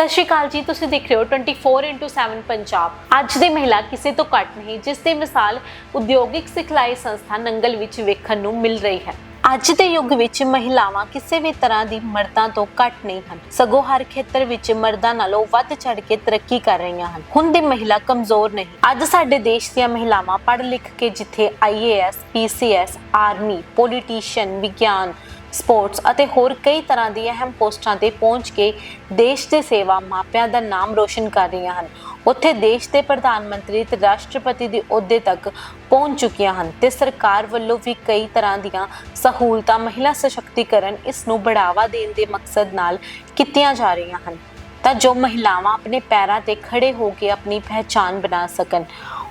ਸਤਿ ਸ਼੍ਰੀ ਅਕਾਲ ਜੀ, ਤੁਸੀਂ ਦੇਖ ਰਹੇ ਹੋ 24x7 ਪੰਜਾਬ। ਅੱਜ ਦੀ ਮਹਿਲਾ ਕਿਸੇ ਤੋਂ ਘੱਟ ਨਹੀਂ, ਜਿਸ ਦੀ ਮਿਸਾਲ ਉਦਯੋਗਿਕ ਸਿਖਲਾਈ ਸੰਸਥਾ ਨੰਗਲ ਵਿੱਚ ਵੇਖਣ ਨੂੰ ਮਿਲ ਰਹੀ ਹੈ। ਅੱਜ ਦੇ ਯੁੱਗ ਵਿੱਚ ਮਹਿਲਾਵਾਂ ਕਿਸੇ ਵੀ ਤਰ੍ਹਾਂ ਦੀ ਮਰਦਾਂ ਤੋਂ ਘੱਟ ਨਹੀਂ ਹਨ। ਸਗੋਂ ਹਰ ਖੇਤਰ ਵਿੱਚ ਮਰਦਾਂ ਨਾਲੋਂ ਵੱਧ ਚੜ ਕੇ ਤਰੱਕੀ ਕਰ ਰਹੀਆਂ ਹਨ। ਹੁਣ ਦੀ ਮਹਿਲਾ ਕਮਜ਼ੋਰ ਨਹੀਂ। ਅੱਜ ਸਾਡੇ ਦੇਸ਼ ਦੀਆਂ ਮਹਿਲਾਵਾਂ ਪੜ੍ਹ ਲਿਖ ਕੇ ਜਿੱਥੇ ਆਈਏਐਸ ਪੀਸੀਐਸ ਆਰਮੀ ਪੋਲੀਟੀਸ਼ੀਅਨ ਵਿਗਿਆਨ ਸਪੋਰਟਸ ਅਤੇ ਹੋਰ ਕਈ ਤਰ੍ਹਾਂ ਦੀਆਂ ਅਹਿਮ ਪੋਸਟਾਂ ਤੇ ਪਹੁੰਚ ਕੇ ਦੇਸ਼ ਦੇ ਸੇਵਾ ਮਾਪਿਆਂ ਦਾ ਨਾਮ ਰੋਸ਼ਨ ਕਰ ਰਹੀਆਂ ਹਨ। ਉੱਥੇ ਦੇਸ਼ ਦੇ ਪ੍ਰਧਾਨ ਮੰਤਰੀ ਤੇ ਰਾਸ਼ਟਰਪਤੀ ਦੇ ਅਹੁਦੇ ਤੱਕ ਪਹੁੰਚ ਚੁੱਕੀਆਂ ਹਨ ਤੇ ਸਰਕਾਰ ਵੱਲੋਂ ਵੀ ਕਈ ਤਰ੍ਹਾਂ ਦੀਆਂ ਸਹੂਲਤਾਂ, ਮਹਿਲਾ ਸਸ਼ਕਤੀਕਰਨ ਇਸ ਨੂੰ ਬੜਾਵਾ ਦੇਣ ਦੇ ਮਕਸਦ ਨਾਲ ਕੀਤੀਆਂ ਜਾ ਰਹੀਆਂ ਹਨ ਤਾਂ ਜੋ ਮਹਿਲਾਵਾਂ ਆਪਣੇ ਪੈਰਾਂ ਤੇ ਖੜੇ ਹੋ ਕੇ ਆਪਣੀ ਪਹਿਚਾਨ ਬਣਾ ਸਕਣ।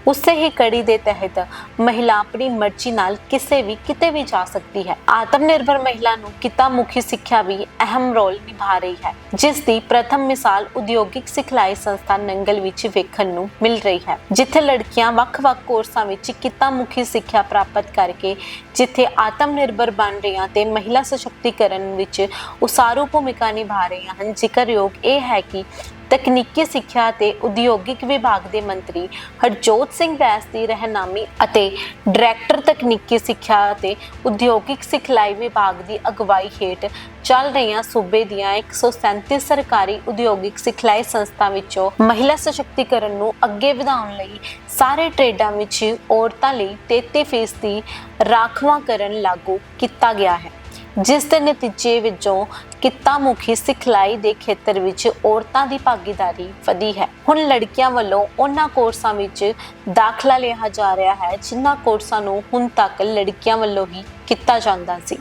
ਉਸੇ ਹੀ ਕੜੀ ਦੇ ਤਹਿਤ ਮਹਿਲਾ ਆਪਣੀ ਮਰਜ਼ੀ ਨਾਲ ਕਿਸੇ ਵੀ, ਕਿਤੇ ਵੀ ਜਾ ਸਕਦੀ ਹੈ। ਆਤਮ ਨਿਰਭਰ ਮਹਿਲਾ ਨੂੰ ਕਿੱਤਾ ਮੁਖੀ ਸਿੱਖਿਆ ਵੀ ਅਹਿਮ ਰੋਲ ਨਿਭਾ ਰਹੀ ਹੈ। ਜਿਸ ਦੀ ਪ੍ਰਥਮ ਮਿਸਾਲ ਉਦਯੋਗਿਕ ਸਿਖਲਾਈ ਸੰਸਥਾ ਨੰਗਲ ਵਿੱਚ ਵੇਖਣ ਨੂੰ ਮਿਲ ਰਹੀ ਹੈ। ਜਿੱਥੇ ਲੜਕੀਆਂ ਵੱਖ-ਵੱਖ ਕੋਰਸਾਂ ਵਿੱਚ ਕਿੱਤਾ ਮੁਖੀ ਸਿੱਖਿਆ ਪ੍ਰਾਪਤ ਕਰਕੇ ਜਿੱਥੇ ਆਤਮ ਨਿਰਭਰ ਬਣ ਰਹੀਆਂ ਤੇ ਮਹਿਲਾ ਸਸ਼ਕਤੀਕਰਨ ਵਿੱਚ ਉਸਾਰੂ ਭੂਮਿਕਾ ਨਿਭਾ ਰਹੀਆਂ ਹਨ, ਜ਼ਿਕਰਯੋਗ ਇਹ ਹੈ ਕਿ ਤਕਨੀਕੀ ਸਿੱਖਿਆ ਤੇ ਉਦਯੋਗਿਕ ਵਿਭਾਗ ਦੇ ਮੰਤਰੀ ਹਰਜੋਤ ਸਿੰਘ ਬੈਸ ਦੀ ਰਹਿਨਾਮੀ ਅਤੇ ਡਾਇਰੈਕਟਰ ਤਕਨੀਕੀ ਸਿੱਖਿਆ ਅਤੇ ਉਦਯੋਗਿਕ ਸਿਖਲਾਈ ਵਿਭਾਗ ਦੀ ਅਗਵਾਈ ਹੇਠ ਚੱਲ ਰਹੀਆਂ ਸੂਬੇ ਦੀਆਂ 137 ਸਰਕਾਰੀ ਉਦਯੋਗਿਕ ਸਿਖਲਾਈ ਸੰਸਥਾ ਵਿੱਚੋਂ ਮਹਿਲਾ ਸਸ਼ਕਤੀਕਰਨ ਨੂੰ ਅੱਗੇ ਵਧਾਉਣ ਲਈ ਸਾਰੇ ਟ੍ਰੇਡਾਂ ਵਿੱਚ ਔਰਤਾਂ ਲਈ 33% ਦੀ ਰਾਖਵਾਂਕਰਨ ਲਾਗੂ ਕੀਤਾ ਗਿਆ ਹੈ। ਜਿਸ ਦੇ ਨਤੀਜੇ ਵਿੱਚੋਂ ਕਿੱਤਾ ਮੁਖੀ ਸਿਖਲਾਈ ਦੇ ਖੇਤਰ ਵਿੱਚ ਔਰਤਾਂ ਦੀ ਭਾਗੀਦਾਰੀ ਵਧੀ ਹੈ। ਹੁਣ ਲੜਕੀਆਂ ਵੱਲੋਂ ਉਹਨਾਂ ਕੋਰਸਾਂ ਵਿੱਚ ਦਾਖਲਾ ਲਿਆ ਜਾ ਰਿਹਾ ਹੈ, ਜਿਨ੍ਹਾਂ ਕੋਰਸਾਂ ਨੂੰ ਹੁਣ ਤੱਕ ਲੜਕੀਆਂ ਵੱਲੋਂ ਹੀ ਕੀਤਾ ਜਾਂਦਾ ਸੀ।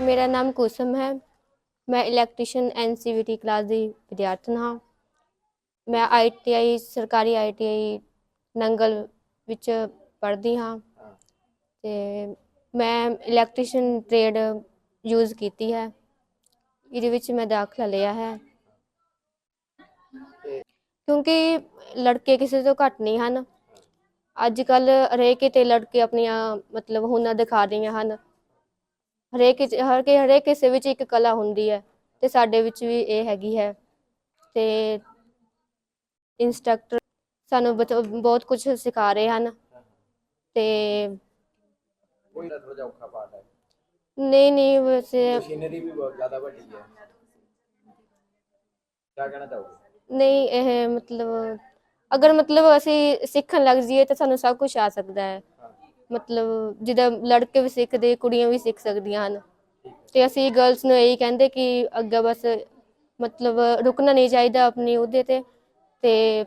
ਮੇਰਾ ਨਾਮ ਕੁਸਮ ਹੈ। ਮੈਂ ਇਲੈਕਟ੍ਰੀਸ਼ੀਅਨ ਐਨਸੀਵੀਟੀ ਕਲਾਸ ਦੀ ਵਿਦਿਆਰਥਣ ਹਾਂ। ਮੈਂ ਆਈਟੀਆਈ ਸਰਕਾਰੀ ਆਈਟੀਆਈ ਨੰਗਲ ਵਿੱਚ ਪੜ੍ਹਦੀ ਹਾਂ। ਤੇ ਮੈਂ ਇਲੈਕਟ੍ਰੀਸ਼ੀਅਨ ਟ੍ਰੇਡ ਯੂਜ਼ ਕੀਤੀ ਹੈ। ਇਹਦੇ ਵਿੱਚ ਮੈਂ ਦਾਖਲਾ ਲਿਆ ਹੈ। ਕਿਉਂਕਿ ਲੜਕੇ ਕਿਸੇ ਤੋਂ ਘੱਟ ਨਹੀਂ ਹਨ। ਅੱਜ ਕੱਲ ਹਰੇਕ ਤੇ ਲੜਕੇ ਆਪਣੀਆਂ, ਮਤਲਬ ਹੁਨਰ ਦਿਖਾ ਰਹੀਆਂ ਹਨ। ਹਰੇਕ ਹਰ ਕੇ, ਹਰੇਕ ਕਿਸੇ ਵਿੱਚ ਇੱਕ ਕਲਾ ਹੁੰਦੀ ਹੈ ਤੇ ਸਾਡੇ ਵਿੱਚ ਵੀ ਇਹ ਹੈਗੀ ਹੈ। ਤੇ ਇੰਸਟ੍ਰਕਟਰ ਸਾਨੂੰ ਬਤ- ਬਹੁਤ ਕੁਝ ਸਿਖਾ ਰਹੇ ਹਨ। ਤੇ ਕੋਈ ਨਾ ਥੋੜਾ ਜਿਹਾ ਔਖਾ ਪਾਰਟ ਹੈ। ਨਹੀਂ ਨਹੀਂ ਵੈਸੇ ਮਸ਼ੀਨਰੀ ਵੀ ਬਹੁਤ ਜ਼ਿਆਦਾ ਵੱਡੀ ਹੈ। ਕੀ ਕਹਿਣਾ ਚਾਹੋਗੇ? ਨਹੀਂ ਇਹ ਮਤਲਬ ਅਗਰ ਮਤਲਬ ਅਸੀਂ ਸਿੱਖਣ ਲੱਗ ਜਾਈਏ ਤਾਂ ਸਾਨੂੰ ਸਭ ਕੁਝ ਆ ਸਕਦਾ ਹੈ। ਮਤਲਬ ਜਿੱਦਾਂ ਲੜਕੇ ਵੀ ਸਿੱਖਦੇ ਕੁੜੀਆਂ ਵੀ ਸਿੱਖ ਸਕਦੀਆਂ ਹਨ। ਤੇ ਅਸੀਂ ਗਰਲਸ ਨੂੰ ਇਹੀ ਕਹਿੰਦੇ ਕਿ ਅੱਗੇ ਬਸ ਮਤਲਬ ਰੁਕਣਾ ਨਹੀਂ ਚਾਹੀਦਾ ਆਪਣੀ ਉਹਦੇ ਤੇ। ਤੇ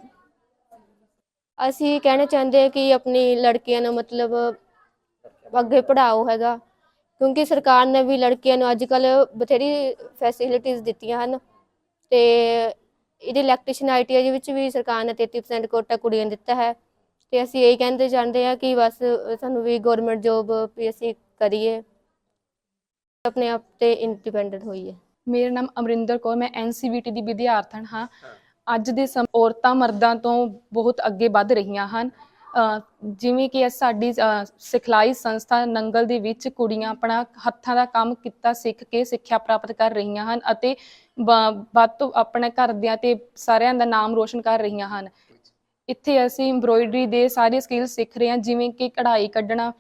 ਅਸੀਂ ਕਹਿਣਾ ਚਾਹੁੰਦੇ ਹਾਂ ਕਿ ਆਪਣੀ ਲੜਕੀਆਂ ਨੂੰ ਮਤਲਬ ਅੱਗੇ ਪੜਾਓ ਹੈਗਾ। ਕਿਉਂਕਿ ਸਰਕਾਰ ਨੇ ਵੀ ਲੜਕੀਆਂ ਨੂੰ ਅੱਜ ਕੱਲ ਬਥੇਰੀ ਫੈਸਿਲਿਟੀਆਂ ਦਿੱਤੀਆਂ ਹਨ ਤੇ ਇਹਦੇ ਇਲੈਕਟ੍ਰੀਸ਼ੀਅਨ ਆਈਟੀਆਈ ਵਿੱਚ ਵੀ ਸਰਕਾਰ ਨੇ 33% ਕੋਟਾ ਕੁੜੀਆਂ ਨੂੰ ਦਿੱਤਾ ਹੈ। ਤੇ ਅਸੀਂ ਇਹ ਕਹਿੰਦੇ ਚਾਹੁੰਦੇ ਹਾਂ ਕਿ ਬਸ ਸਾਨੂੰ ਵੀ ਗਵਰਨਮੈਂਟ ਜੋਬ ਵੀ ਅਸੀਂ ਕਰੀਏ। ਆਪਣੇ ਆਪ ਤੇ ਇੰਡੀਪੈਂਡੈਂਟ ਹੋਈਏ। ਮੇਰਾ ਨਾਮ ਅਮਰਿੰਦਰ ਕੌਰ, ਮੈਂ ਐਨਸੀਵੀਟੀ ਦੀ ਵਿਦਿਆਰਥਣ ਹਾਂ। ਅੱਜ ਦੇ ਸਮੇਂ ਔਰਤਾਂ ਮਰਦਾਂ ਤੋਂ ਬਹੁਤ ਅੱਗੇ ਵੱਧ ਰਹੀਆਂ ਹਨ। ਜਿਵੇਂ ਕਿ ਸਾਡੀ ਸਿਖਲਾਈ ਸੰਸਥਾ ਨੰਗਲ ਦੇ ਵਿੱਚ ਕੁੜੀਆਂ ਆਪਣਾ ਹੱਥਾਂ ਦਾ ਕੰਮ ਕੀਤਾ, ਸਿੱਖ ਕੇ ਸਿੱਖਿਆ ਪ੍ਰਾਪਤ ਕਰ ਰਹੀਆਂ ਹਨ ਅਤੇ ਬ- ਵੱਧ ਤੋਂ ਆਪਣੇ ਘਰਦਿਆਂ ਤੇ ਸਾਰਿਆਂ ਦਾ ਨਾਮ ਰੋਸ਼ਨ ਕਰ ਰਹੀਆਂ ਹਨ। ਇੱਥੇ ਅਸੀਂ ਐਮਬ੍ਰੋਇਡਰੀ ਦੇ ਸਾਰੇ ਸਕਿੱਲ ਸਿੱਖ ਰਹੇ ਹਾਂ, ਜਿਵੇਂ ਕਿ ਕਢਾਈ ਕੱਢਣਾ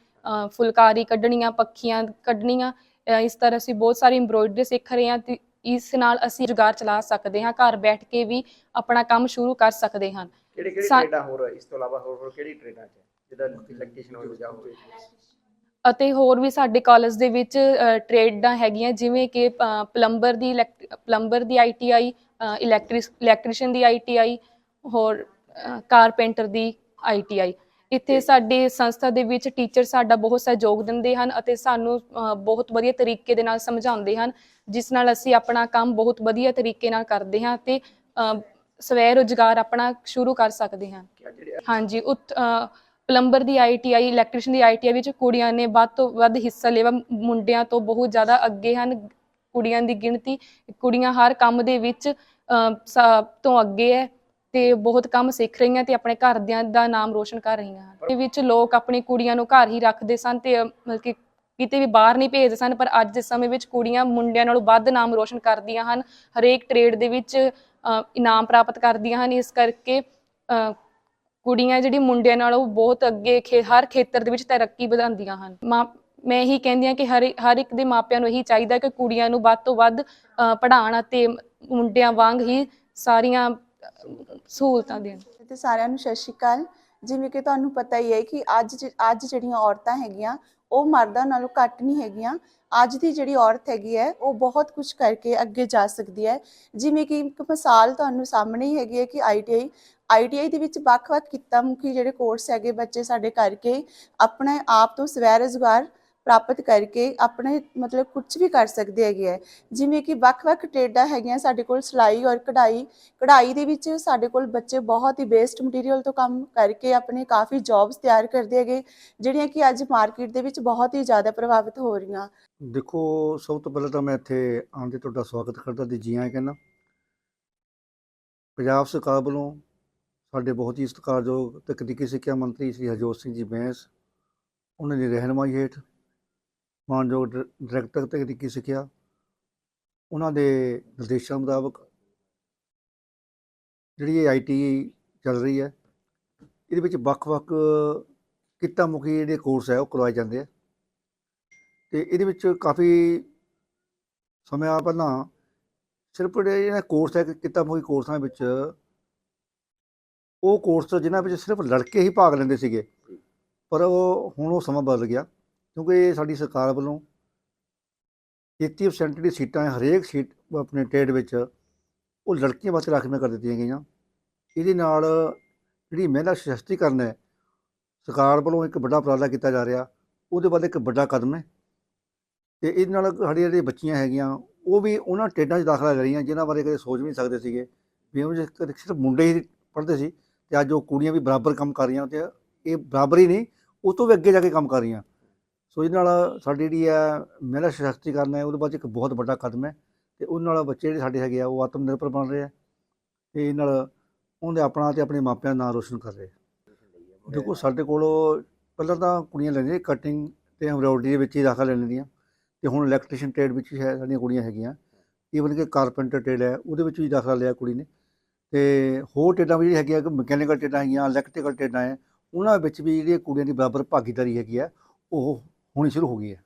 ਫੁਲਕਾਰੀ ਕੱਢਣੀਆਂ, ਪੱਖੀਆਂ ਕੱਢਣੀਆਂ ਇਸ ਤਰ੍ਹਾਂ ਅਸੀਂ ਬਹੁਤ ਸਾਰੀ ਐਮਬ੍ਰੋਇਡਰੀ ਸਿੱਖ ਰਹੇ ਹਾਂ ਤੇ ਇਸ ਨਾਲ ਅਸੀਂ ਰੁਜ਼ਗਾਰ ਚਲਾ ਸਕਦੇ ਹਾਂ, ਘਰ ਬੈਠ ਕੇ ਵੀ ਆਪਣਾ ਕੰਮ ਸ਼ੁਰੂ ਕਰ ਸਕਦੇ ਹਾਂ। ਕਿਹੜੀ ਕਿਹੜੀ ਸਾ- ਟ੍ਰੇਡਾਂ ਹੋਰ ਇਸ ਤੋਂ ਇਲਾਵਾ ਹੋਰ ਹੋਰ ਕਿਹੜੀ ਟ੍ਰੇਡਾਂ ਚ ਜਿਹਦਾ ਇਲੈਕਟ੍ਰੀਸ਼ੀਅਨ ਹੋ ਜਾਂ ਹੋਵੇ ਅਤੇ ਹੋਰ ਵੀ ਸਾਡੇ ਕਾਲਜ ਦੇ ਵਿੱਚ ਅ, ਟ੍ਰੇਡਾਂ ਹੈਗੀਆਂ ਜਿਵੇਂ ਕਿ ਪਲੰਬਰ ਦੀ ਪਲੰਬਰ ਦੀ ਆਈਟੀਆਈ ਇਲੈਕਟ੍ਰਿਕ ਇਲੈਕਟ੍ਰੀਸ਼ੀਅਨ ਦੀ ਆਈਟੀਆਈ ਹੋਰ ਕਾਰਪੈਂਟਰ ਦੀ ਆਈਟੀਆਈ ਇੱਥੇ ਸਾਡੀ ਸੰਸਥਾ ਦੇ ਵਿੱਚ ਟੀਚਰ ਸਾਡਾ ਬਹੁਤ ਸਹਿਯੋਗ ਦਿੰਦੇ ਹਨ ਅਤੇ ਸਾਨੂੰ ਅ, ਬਹੁਤ ਵਧੀਆ ਤਰੀਕੇ ਦੇ ਨਾਲ ਸਮਝਾਉਂਦੇ ਹਨ ਜਿਸ ਨਾਲ ਅਸੀਂ ਆਪਣਾ ਕੰਮ ਬਹੁਤ ਵਧੀਆ ਤਰੀਕੇ ਨਾਲ ਕਰਦੇ ਹਾਂ ਤੇ ਅ, ਸਵੈ ਰੁਜ਼ਗਾਰ ਆਪਣਾ ਸ਼ੁਰੂ ਕਰ ਸਕਦੇ ਹਾਂ। ਹਾਂਜੀ ਉਤ ਪਲੰਬਰ ਦੀ ਆਈਟੀਆਈ ਇਲੈਕਟ੍ਰੀਸ਼ੀਅਨ ਦੀ ਆਈਟੀਆਈ ਵਿੱਚ ਕੁੜੀਆਂ ਨੇ ਵੱਧ ਤੋਂ ਵੱਧ ਹਿੱਸਾ ਲਿਆ। ਮੁੰਡਿਆਂ ਤੋਂ ਬਹੁਤ ਜ਼ਿਆਦਾ ਅੱਗੇ ਹਨ। ਕੁੜੀਆਂ ਦੀ ਗਿਣਤੀ ਕੁੜੀਆਂ ਹਰ ਕੰਮ ਦੇ ਵਿੱਚ ਸਭ ਤੋਂ ਅੱਗੇ ਹੈ ਤੇ ਬਹੁਤ ਕੰਮ ਸਿੱਖ ਰਹੀਆਂ ਤੇ ਆਪਣੇ ਘਰਦਿਆਂ ਦਾ ਨਾਮ ਰੋਸ਼ਨ ਕਰ ਰਹੀਆਂ ਹਨ। ਇਹ ਵਿੱਚ ਲੋਕ ਆਪਣੀ ਕੁੜੀਆਂ ਨੂੰ ਘਰ ਹੀ ਰੱਖਦੇ ਸਨ ਤੇ ਮਤਲਬ ਕਿ ਕਿਤੇ ਵੀ ਬਾਹਰ ਨਹੀਂ ਭੇਜਦੇ ਸਨ ਪਰ ਅੱਜ ਦੇ ਸਮੇਂ ਵਿੱਚ ਕੁੜੀਆਂ ਮੁੰਡਿਆਂ ਨਾਲੋਂ ਵੱਧ ਨਾਮ ਰੋਸ਼ਨ ਕਰਦੀਆਂ ਹਨ। ਹਰੇਕ ਟ੍ਰੇਡ ਦੇ ਵਿੱਚ ਇਨਾਮ ਪ੍ਰਾਪਤ ਕਰਦੀਆਂ ਹਨ। ਇਸ ਕਰਕੇ ਕੁੜੀਆਂ ਜਿਹੜੀ ਮੁੰਡਿਆਂ ਨਾਲੋਂ ਬਹੁਤ ਅੱਗੇ ਹਰ ਖੇਤਰ ਦੇ ਵਿੱਚ ਤਰੱਕੀ ਵਧਾਉਂਦੀਆਂ ਹਨ। ਮੈਂ ਇਹੀ ਕਹਿੰਦੀ ਹਾਂ ਕਿ ਹਰ ਹਰ ਇੱਕ ਦੇ ਮਾਪਿਆਂ ਨੂੰ ਇਹੀ ਚਾਹੀਦਾ ਕਿ ਕੁੜੀਆਂ ਨੂੰ ਵੱਧ ਤੋਂ ਵੱਧ ਪੜ੍ਹਾਉਣ ਅਤੇ ਮੁੰਡਿਆਂ ਵਾਂਗ ਹੀ ਸਾਰੀਆਂ ਸਹੂਲਤਾਂ ਦੇਣ। ਤੇ ਸਾਰਿਆਂ ਨੂੰ ਸਤਿ ਸ਼੍ਰੀ ਅਕਾਲ। ਜਿਵੇਂ ਕਿ ਤੁਹਾਨੂੰ ਪਤਾ ਹੀ ਹੈ ਕਿ ਅੱਜ ਅੱਜ ਜਿਹੜੀਆਂ ਔਰਤਾਂ ਹੈਗੀਆਂ ਉਹ ਮਰਦਾਂ ਨਾਲੋਂ ਘੱਟ ਨਹੀਂ ਹੈਗੀਆਂ। ਅੱਜ ਦੀ ਜਿਹੜੀ ਔਰਤ ਹੈਗੀ ਹੈ, ਉਹ ਬਹੁਤ ਕੁਝ ਕਰਕੇ ਅੱਗੇ ਜਾ ਸਕਦੀ ਹੈ। ਜਿਵੇਂ ਕਿ ਇੱਕ ਮਿਸਾਲ ਤੁਹਾਨੂੰ ਸਾਹਮਣੇ ਹੀ ਹੈਗੀ ਹੈ ਕਿ ਆਈਟੀਆਈ ਆਈਟੀਆਈ ਦੇ ਵਿੱਚ ਵੱਖ-ਵੱਖ ਕਿੱਤਾ ਮੁਖੀ ਜਿਹੜੇ ਕੋਰਸ ਹੈਗੇ ਬੱਚੇ ਸਾਡੇ ਕਰਕੇ ਆਪਣੇ ਆਪ ਤੋਂ ਸਵੈ ਰੁਜ਼ਗਾਰ ਪ੍ਰਾਪਤ ਕਰਕੇ ਆਪਣੇ ਮਤਲਬ ਕੁਝ ਵੀ ਕਰ ਸਕਦੇ ਹੈਗੇ ਹੈ ਜਿਵੇਂ ਕਿ ਵੱਖ-ਵੱਖ ਟ੍ਰੇਡਾਂ ਹੈਗੀਆਂ ਸਾਡੇ ਕੋਲ, ਸਿਲਾਈ ਔਰ ਕਢਾਈ। ਕਢਾਈ ਦੇ ਵਿੱਚ ਸਾਡੇ ਕੋਲ ਬੱਚੇ ਬਹੁਤ ਹੀ ਵੇਸਟ ਮਟੀਰੀਅਲ ਤੋਂ ਕੰਮ ਕਰਕੇ ਆਪਣੇ ਕਾਫੀ ਜੌਬਸ ਤਿਆਰ ਕਰਦੇ ਹੈਗੇ, ਜਿਹੜੀਆਂ ਕਿ ਅੱਜ ਮਾਰਕੀਟ ਦੇ ਵਿੱਚ ਬਹੁਤ ਹੀ ਜ਼ਿਆਦਾ ਪ੍ਰਭਾਵਿਤ ਹੋ ਰਹੀਆਂ। ਦੇਖੋ, ਸਭ ਤੋਂ ਪਹਿਲਾਂ ਤਾਂ ਮੈਂ ਇੱਥੇ ਆਉਣ ਤੇ ਤੁਹਾਡਾ ਸਵਾਗਤ ਕਰਦਾ ਤੇ ਜੀ ਆਇਆਂ ਕਹਿੰਦਾ। ਪੰਜਾਬ ਸਰਕਾਰ ਵੱਲੋਂ ਸਾਡੇ ਬਹੁਤ ਹੀ ਸਤਿਕਾਰਯੋਗ ਤਕਨੀਕੀ ਸਿੱਖਿਆ ਮੰਤਰੀ ਸ੍ਰੀ ਹਰਜੋਤ ਸਿੰਘ ਜੀ ਬੈਂਸ, ਉਹਨਾਂ ਦੀ ਰਹਿਨਮਾਈ ਹੇਠ ਮਾਨਯੋਗ ਡਾਇਰ- ਡਾਇਰੈਕਟਰ ਤਕਨੀਕੀ ਸਿੱਖਿਆ। ਉਹਨਾਂ ਦੇ ਨਿਰਦੇਸ਼ਾਂ ਮੁਤਾਬਕ ਜਿਹੜੀ ਇਹ ਆਈਟੀ ਚੱਲ ਰਹੀ ਹੈ, ਇਹਦੇ ਵਿੱਚ ਵੱਖ-ਵੱਖ ਕਿੱਤਾ ਮੁਖੀ ਜਿਹੜੇ ਕੋਰਸ ਹੈ ਉਹ ਕਰਵਾਏ ਜਾਂਦੇ ਆ। ਤੇ ਇਹਦੇ ਵਿੱਚ ਕਾਫੀ ਸਮਾਂ ਪਹਿਲਾਂ ਸਿਰਫ ਜਿਹੜੇ ਇਹਨਾਂ ਕੋਰਸ ਹੈ ਕਿੱਤਾ ਮੁਖੀ ਕੋਰਸਾਂ ਵਿੱਚ ਉਹ ਕੋਰਸ ਜਿਨ੍ਹਾਂ ਵਿੱਚ ਸਿਰਫ ਲੜਕੇ ਹੀ ਭਾਗ ਲੈਂਦੇ ਸੀਗੇ, ਪਰ ਉਹ ਹੁਣ ਉਹ ਸਮਾਂ ਬਦਲ ਗਿਆ। ਕਿਉਂਕਿ ਸਾਡੀ ਸਰਕਾਰ ਵੱਲੋਂ 33% ਦੀ ਸੀਟਾਂ, ਹਰੇਕ ਸੀਟ ਆਪਣੇ ਟ੍ਰੇਡ ਵਿੱਚ ਉਹ ਲੜਕੀਆਂ ਵਾਸਤੇ ਰਾਖਵੀਆਂ ਕਰ ਦਿੱਤੀਆਂ ਗਈਆਂ। ਇਹਦੇ ਨਾਲ ਜਿਹੜੀ ਮਹਿਲਾ ਸਸ਼ਕਤੀਕਰਨ ਹੈ, ਸਰਕਾਰ ਵੱਲੋਂ ਇੱਕ ਵੱਡਾ ਉਪਰਾਲਾ ਕੀਤਾ ਜਾ ਰਿਹਾ। ਉਹਦੇ ਵੱਲ ਇੱਕ ਵੱਡਾ ਕਦਮ ਹੈ। ਤੇ ਇਹਦੇ ਨਾਲ ਸਾਡੀਆਂ ਜਿਹੜੀਆਂ ਬੱਚੀਆਂ ਹੈਗੀਆਂ, ਉਹ ਵੀ ਉਹਨਾਂ ਟ੍ਰੇਡਾਂ 'ਚ ਦਾਖਲਾ ਲੈ ਰਹੀਆਂ, ਜਿਨ੍ਹਾਂ ਬਾਰੇ ਕਦੇ ਸੋਚ ਵੀ ਨਹੀਂ ਸਕਦੇ ਸੀਗੇ। ਵੀ ਉਹ ਕਦੇ ਸਿਰਫ ਮੁੰਡੇ ਹੀ ਪੜ੍ਹਦੇ ਸੀ ਤੇ ਅੱਜ ਉਹ ਕੁੜੀਆਂ ਵੀ ਬਰਾਬਰ ਕੰਮ ਕਰ ਰਹੀਆਂ ਤੇ ਇਹ ਬਰਾਬਰ ਹੀ ਨਹੀਂ ਉਸ ਤੋਂ ਵੀ ਅੱਗੇ ਜਾ ਕੇ ਕੰਮ ਕਰ ਰਹੀਆਂ। ਸੋ ਇਹਦੇ ਨਾਲ ਸਾਡੀ ਜਿਹੜੀ ਆ ਮਹਿਲਾ ਸਸ਼ਕਤੀਕਰਨ ਹੈ, ਉਹਦੇ ਬਾਅਦ ਇੱਕ ਬਹੁਤ ਵੱਡਾ ਕਦਮ ਹੈ ਤੇ ਉਹਦੇ ਨਾਲ ਬੱਚੇ ਜਿਹੜੇ ਸਾਡੇ ਹੈਗੇ ਆ, ਉਹ ਆਤਮ ਨਿਰਭਰ ਬਣ ਰਹੇ ਆ ਤੇ ਇਹ ਨਾਲ ਉਹਦੇ ਆਪਣਾ ਤੇ ਆਪਣੇ ਮਾਪਿਆਂ ਦਾ ਨਾਂ ਰੋਸ਼ਨ ਕਰ ਰਹੇ ਦੇਖੋ, ਸਾਡੇ ਕੋਲ ਪਹਿਲਾਂ ਤਾਂ ਕੁੜੀਆਂ ਲੈਂਦੀਆਂ ਕਟਿੰਗ ਤੇ ਐਮਬ੍ਰੋਇਡਰੀ ਦੇ ਵਿੱਚ ਹੀ ਦਾਖਲਾ ਲੈ ਲੈਂਦੀਆਂ ਤੇ ਹੁਣ ਇਲੈਕਟ੍ਰੀਸ਼ੀਅਨ ਟ੍ਰੇਡ ਵਿੱਚ ਹੀ ਹੈ, ਸਾਡੀਆਂ ਕੁੜੀਆਂ ਹੈਗੀਆਂ। ਈਵਨ ਕਿ ਕਾਰਪੈਂਟਰ ਟ੍ਰੇਡ ਹੈ, ਉਹਦੇ ਵਿੱਚ ਵੀ ਦਾਖਲਾ ਲਿਆ ਕੁੜੀ ਨੇ ਤੇ ਹੋਰ ਟ੍ਰੇਡਾਂ ਵੀ ਜਿਹੜੀ ਹੈਗੀਆਂ ਕਿ ਮਕੈਨੀਕਲ ਟ੍ਰੇਡਾਂ ਹੈਗੀਆਂ ਇਲੈਕਟ੍ਰੀਕਲ ਟ੍ਰੇਡਾਂ ਹੈ ਉਹਨਾਂ ਵਿੱਚ ਵੀ ਜਿਹੜੀ ਕੁੜੀਆਂ ਦੀ ਬਰਾਬਰ ਭਾਗੀਦਾਰੀ ਹੈਗੀ ਆ, ਉਹ ਹੋਣੀ ਸ਼ੁਰੂ ਹੋ ਗਈ ਹੈ।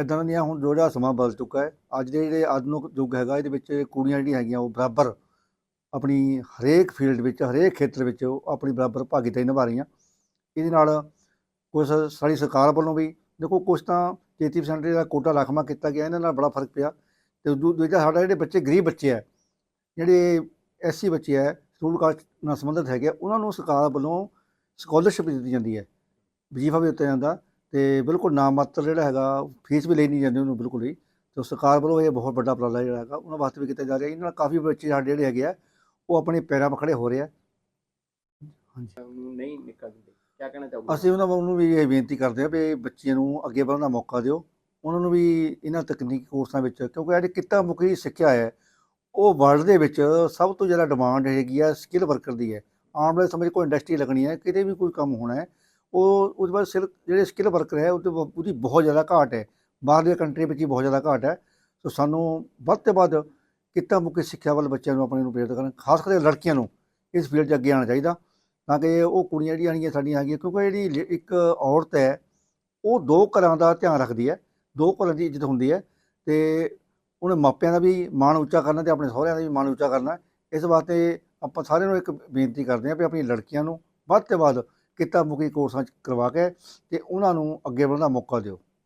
ਇਦਾਂ ਦੀਆਂ ਹੁਣ ਜੋ ਜਿਹੜਾ ਸਮਾਂ ਬਦਲ ਚੁੱਕਾ ਹੈ ਅੱਜ ਦੇ ਜਿਹੜੇ ਆਧੁਨਿਕ ਯੁੱਗ ਹੈਗਾ ਇਹਦੇ ਵਿੱਚ ਕੁੜੀਆਂ ਜਿਹੜੀਆਂ ਹੈਗੀਆਂ ਉਹ ਬਰਾਬਰ ਆਪਣੀ ਹਰੇਕ ਫੀਲਡ ਵਿੱਚ ਹਰੇਕ ਖੇਤਰ ਵਿੱਚ ਉਹ ਆਪਣੀ ਬਰਾਬਰ ਭਾਗੀਦਾਰੀ ਨਿਭਾ ਰਹੀਆਂ। ਇਹਦੇ ਨਾਲ ਕੁਝ ਸਾਡੀ ਸਰਕਾਰ ਵੱਲੋਂ ਵੀ ਦੇਖੋ ਕੁਛ ਤਾਂ 33% ਦਾ ਕੋਟਾ ਰਾਖਵਾਂ ਕੀਤਾ ਗਿਆ ਇਹਨਾਂ ਨਾਲ ਬੜਾ ਫ਼ਰਕ ਪਿਆ। ਤੇ ਦੂ- ਦੂਜਾ ਸਾਡਾ ਜਿਹੜੇ ਬੱਚੇ ਗਰੀਬ ਬੱਚੇ ਆ ਜਿਹੜੇ ਐਸਸੀ ਬੱਚੇ ਆ ਸਕੂਲ ਕਾਸਟ ਨਾਲ ਸੰਬੰਧਿਤ ਹੈਗੇ ਆ, ਉਹਨਾਂ ਨੂੰ ਸਰਕਾਰ ਵੱਲੋਂ ਸਕਾਲਰਸ਼ਿਪ ਦਿੱਤੀ ਜਾਂਦੀ ਹੈ। ਵਜ਼ੀਫਾ ਵੀ ਦਿੱਤਾ ਜਾਂਦਾ। ਤੇ ਬਿਲਕੁਲ ਨਾਮ ਮਾਤਰ ਜਿਹੜਾ ਹੈਗਾ ਫੀਸ ਵੀ ਲਈ ਨਹੀਂ ਜਾਂਦੀ ਉਹਨੂੰ ਬਿਲਕੁਲ ਹੀ। ਤੇ ਸਰਕਾਰ ਵੱਲੋਂ ਇਹ ਬਹੁਤ ਵੱਡਾ ਉਪਰਾਲਾ ਜਿਹੜਾ ਹੈਗਾ ਉਹਨਾਂ ਵਾਸਤੇ ਵੀ ਕੀਤਾ ਜਾ ਰਿਹਾ। ਇਹਨਾਂ ਨਾਲ ਕਾਫੀ ਬੱਚੇ ਸਾਡੇ ਜਿਹੜੇ ਹੈਗੇ ਆ ਉਹ ਆਪਣੇ ਪੈਰਾਂ 'ਤੇ ਖੜੇ ਹੋ ਰਹੇ ਆ। ਹਾਂਜੀ। ਨੂੰ ਨਹੀਂ ਨਿਕਲ ਦਿੰਦੇ। ਕੀ ਕਹਿਣਾ ਚਾਹੋਗੇ? ਅਸੀਂ ਉਹਨਾਂ ਨੂੰ ਵੀ ਇਹ ਬੇਨਤੀ ਕਰਦੇ ਹਾਂ ਵੀ ਬੱਚਿਆਂ ਨੂੰ ਅੱਗੇ ਵਧਣ ਦਾ ਮੌਕਾ ਦਿਓ। ਉਹਨਾਂ ਨੂੰ ਵੀ ਇਹਨਾਂ ਤਕਨੀਕੀ ਕੋਰਸਾਂ ਵਿੱਚ ਕਿਉਂਕਿ ਜਿਹੜੀ ਕਿੱਤਾ ਮੁਖੀ ਸਿੱਖਿਆ ਹੈ ਉਹ ਵਰਲਡ ਦੇ ਵਿੱਚ ਸਭ ਤੋਂ ਜ਼ਿਆਦਾ ਡਿਮਾਂਡ ਹੈਗੀ ਆ ਸਕਿੱਲ ਵਰਕਰ ਦੀ ਹੈ। ਆਉਣ ਵਾਲੇ ਸਮੇਂ 'ਚ ਕੋਈ ਇੰਡਸਟਰੀ ਲੱਗਣੀ ਹੈ ਕਿਤੇ ਵੀ ਕੋਈ ਕੰਮ ਹੋਣਾ ਹੈ ਉਹ ਉਹਦੇ ਬਾਅਦ ਸਿਰ ਜਿਹੜੇ ਸਕਿੱਲ ਵਰਕਰ ਹੈ, ਉਹਦੇ ਬ- ਉਹਦੀ ਬਹੁਤ ਜ਼ਿਆਦਾ ਘਾਟ ਹੈ। ਬਾਹਰਲੀਆਂ ਕੰਟਰੀ ਵਿੱਚ ਹੀ ਬਹੁਤ ਜ਼ਿਆਦਾ ਘਾਟ ਹੈ। ਸੋ ਸਾਨੂੰ ਵੱਧ ਤੋਂ ਵੱਧ ਕਿੱਤਾ ਮੁਖੀ ਸਿੱਖਿਆ ਵੱਲ ਬੱਚਿਆਂ ਨੂੰ ਆਪਣੇ ਨੂੰ ਪ੍ਰੇਰਿਤ ਕਰਨ, ਖਾਸ ਕਰਕੇ ਲੜਕੀਆਂ ਨੂੰ ਇਸ ਫੀਲਡ 'ਚ ਅੱਗੇ ਆਉਣਾ ਚਾਹੀਦਾ। ਤਾਂ ਕਿ ਉਹ ਕੁੜੀਆਂ ਜਿਹੜੀਆਂ ਹੈਗੀਆਂ ਸਾਡੀਆਂ ਹੈਗੀਆਂ, ਕਿਉਂਕਿ ਜਿਹੜੀ ਲ- ਇੱਕ ਔਰਤ ਹੈ, ਉਹ ਦੋ ਘਰਾਂ ਦਾ ਧਿਆਨ ਰੱਖਦੀ ਹੈ। ਦੋ ਘਰਾਂ ਦੀ ਇੱਜ਼ਤ ਹੁੰਦੀ ਹੈ ਤੇ ਉਹਨੇ ਮਾਪਿਆਂ ਦਾ ਵੀ ਮਾਣ ਉੱਚਾ ਕਰਨਾ ਤੇ ਆਪਣੇ ਸਹੁਰਿਆਂ ਦਾ ਵੀ ਮਾਣ ਉੱਚਾ ਕਰਨਾ। ਇਸ ਵਾਸਤੇ ਆਪਾਂ ਸਾਰਿਆਂ ਨੂੰ ਇੱਕ ਬੇਨਤੀ ਕਰਦੇ ਹਾਂ ਵੀ ਆਪਣੀਆਂ ਲੜਕੀਆਂ ਨੂੰ ਵੱਧ ਤੋਂ ਵੱਧ ਕਿੱਤਾ ਮੁਖੀ ਕੋਰਸਾਂ 'ਚ ਕਰਵਾ ਕੇ ਤੇ ਉਹਨਾਂ ਨੂੰ ਅੱਗੇ ਵਧਣ ਦਾ ਮੌਕਾ ਦਿਓ।